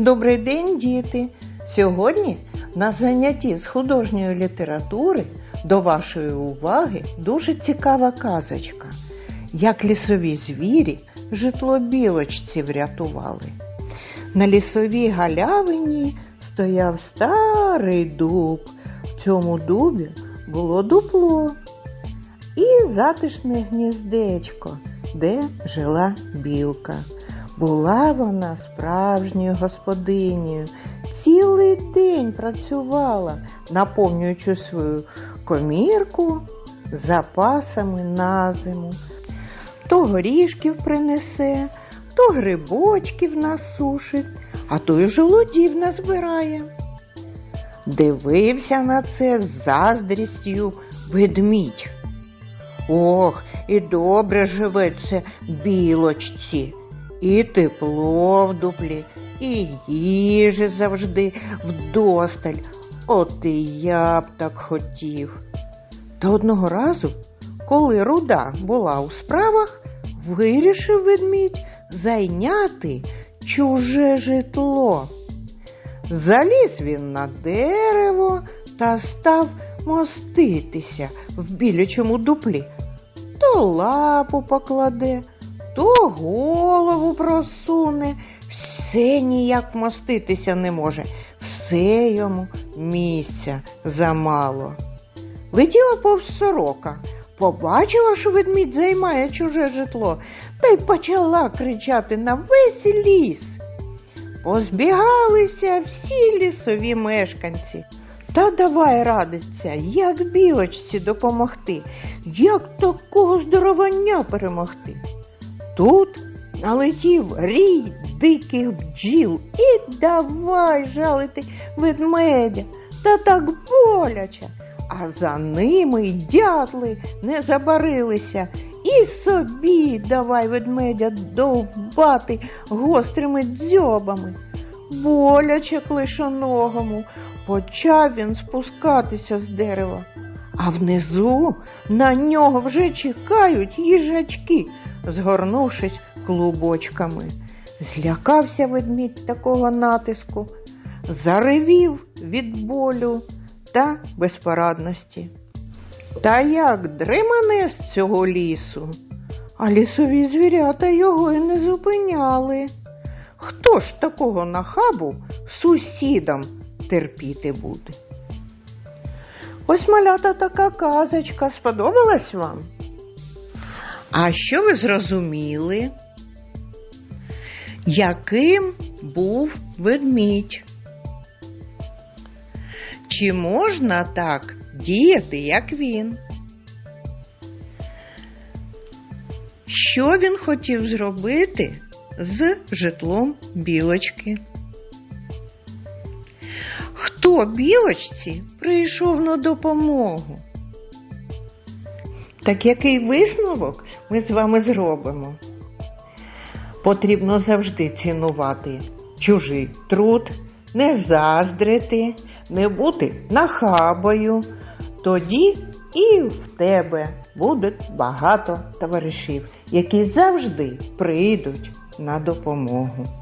Добрий день, діти! Сьогодні на занятті з художньої літератури до вашої уваги дуже цікава казочка, як лісові звірі житло білочці врятували. На лісовій галявині стояв старий дуб. В цьому дубі було дупло і затишне гніздечко, де жила білка. Була вона справжньою господинею. Цілий день працювала, наповнюючи свою комірку запасами на зиму. То горішків принесе, то грибочків насушить, а то й жолудів назбирає. Дивився на це з заздрістю ведмідь. Ох, і добре живеться білочці, і тепло в дуплі, і їжі завжди вдосталь. От і я б так хотів. Та одного разу, коли руда була у справах, вирішив ведмідь зайняти чуже житло. Заліз він на дерево та став моститися в білячому дуплі. То лапу покладе, то голову просуне, все ніяк моститися не може, все йому місця замало. Летіла повз сорока, побачила, що ведмідь займає чуже житло, та й почала кричати на весь ліс. Позбігалися всі лісові мешканці. Та давай радиться, як білочці допомогти, як такого здоровання перемогти. Тут налетів рій диких бджіл і давай жалити ведмедя, та так боляче. А за ними й дятли не забарилися, і собі давай ведмедя довбати гострими дзьобами. Боляче клишоногому, почав він спускатися з дерева. А внизу на нього вже чекають їжачки, згорнувшись клубочками. Злякався ведмідь такого натиску, заревів від болю та безпорадності. Та як дримане з цього лісу, а лісові звірята його й не зупиняли. Хто ж такого нахабу сусідам терпіти буде? Ось малята така казочка сподобалась вам? А що ви зрозуміли? Яким був ведмідь? Чи можна так діяти, як він? Що він хотів зробити з житлом білочки? Хто білочці прийшов на допомогу? Так який висновок ми з вами зробимо? Потрібно завжди цінувати чужий труд, не заздрити, не бути нахабою. Тоді і в тебе буде багато товаришів, які завжди прийдуть на допомогу.